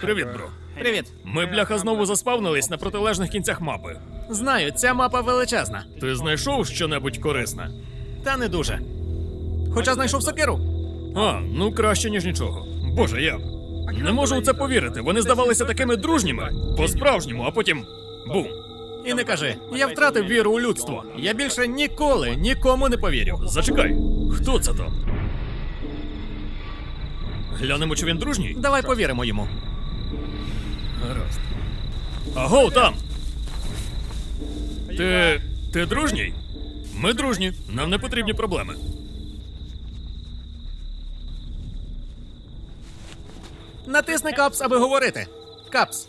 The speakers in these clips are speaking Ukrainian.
Привіт, бро. Привіт. Ми, бляха, знову заспавнились на протилежних кінцях мапи. Знаю, ця мапа величезна. Ти знайшов щонебудь корисне? Та не дуже. Хоча знайшов сокиру. А, ну краще, ніж нічого. Боже, я не можу у це повірити. Вони здавалися такими дружніми, по-справжньому, а потім бум. І не кажи, я втратив віру у людство. Я більше ніколи нікому не повірю. Зачекай, хто це там? Глянемо, чи він дружній? Давай повіримо йому. Гаразд. Аго, там! Ти. ти дружній? Ми дружні, нам не потрібні проблеми. Натисни капс, аби говорити. Капс.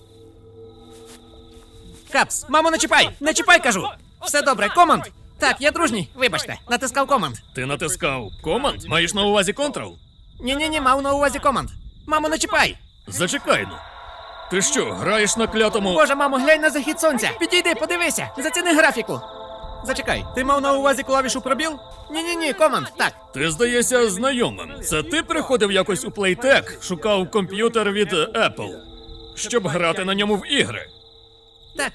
Капс, мамо, не чіпай! Не чіпай, кажу! Все добре, команд! Так, я дружній. Вибачте, натискав команд. Ти натискав команд? Маєш на увазі контрол? Ні, ні, ні, мав на увазі команд. Мамо, не чіпай! Зачекай ну. Ти що, граєш на клятому. Боже, мамо, глянь на захід сонця! Підійди, подивися! Заціни графіку! Зачекай, ти мав на увазі клавішу пробіл? Ні, ні, ні, команд, так. Ти здаєшся знайомим. Це ти приходив якось у Playtech, шукав комп'ютер від Apple, щоб грати на ньому в ігри. Так.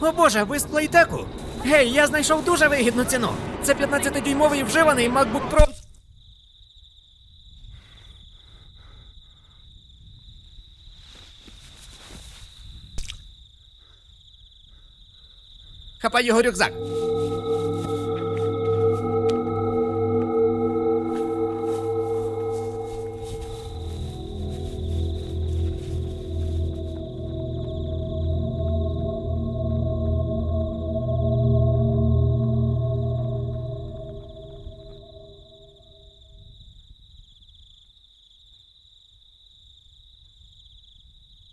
О боже, ви з плейтеку? Гей, я знайшов дуже вигідну ціну. Це 15-дюймовий вживаний MacBook Pro. Хапай його рюкзак.